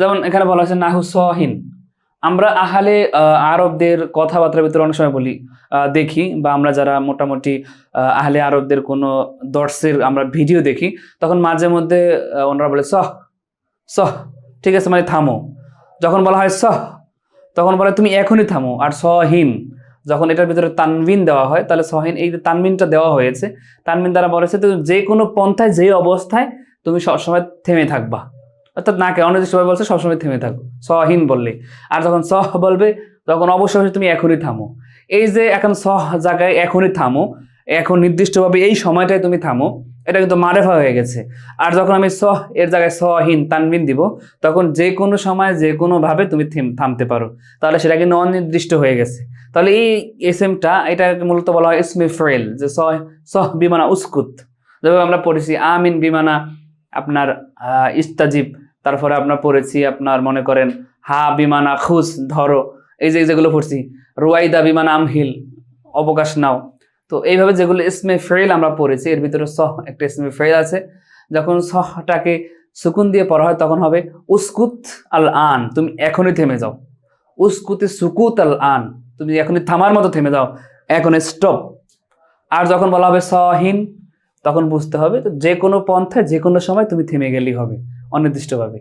যেমন এখানে বলা হয়েছে নাহু সহিন। আমরা আহালে আরবদের কথাবার্তার ভিতরে অনেক সময় বলি দেখি বা আমরা যারা মোটামুটি আহলে আরবদের কোনো দর্শের আমরা ভিডিও দেখি, তখন মাঝে মধ্যে ওনারা বলে সহ সহ, ঠিক আছে মানে থামো। যখন বলা হয় সহ, তখন বলে তুমি এখনই থামো, আর সহিন, যখন এটার ভিতরে তানবিন দেওয়া হয়, তাহলে সহীন, এই যে তানবিনটা দেওয়া হয়েছে, তানবিন দ্বারা বলেছে যে কোনো পন্থায়, যে অবস্থায় তুমি সবসময় থেমে থাকবা। অর্থাৎ না কে অনির্দিষ্টভাবে বলছে, সবসময় থেমে থাকো। সহীন বললে। আর যখন সহ বলবে, তখন অবশ্যই তুমি এখনই থামো। এই যে এখন সহ জায়গায় এখনই থামো, এখন নির্দিষ্টভাবে এই সময়টায় তুমি থামো, এটা কিন্তু মারেফা হয়ে গেছে। আর যখন আমি সহ, এর জায়গায় সহীন তানবিন দিব, তখন যে কোনো সময়, যে কোনোভাবে তুমি থেম- থামতে পারো। তাহলে সেটা কিন্তু অনির্দিষ্ট হয়ে গেছে। তাহলে এই এস এমটা এটা মূলত বলা হয় ইসমি ফ্রেল যে সহ সহ বিমানা উস্কুত। যেভাবে আমরা পড়েছি, আমিন বিমানা আপনার ইস্তাজিব তারপরে আপনার পড়েছি আপনার মনে করেন, হা, বিমান আখুস ধরো। এই যে যেগুলো পড়ছি, রুয়াইদা বিমান আমহিল, অবকাশ নাও। তো এইভাবে যেগুলো ইসমে ফেল আমরা পড়েছি, এর ভিতরে সহ, একটা ইসমে ফেল আছে। যখন সহটাকে সুকুন দিয়ে পড়া হয়, তখন হবে, উস্কুত আল আন তুমি এখনই থেমে যাও। উস্কুতে সুকুত আল আন তুমি এখনই থামার মতো থেমে যাও। এখন স্টপ আর যখন বলা হবে সহীন, তখন বুঝতে হবে তো যে কোনো পন্থায়, যে কোনো সময় তুমি থেমে গেলেই হবে। অনির্দিষ্টভাবে।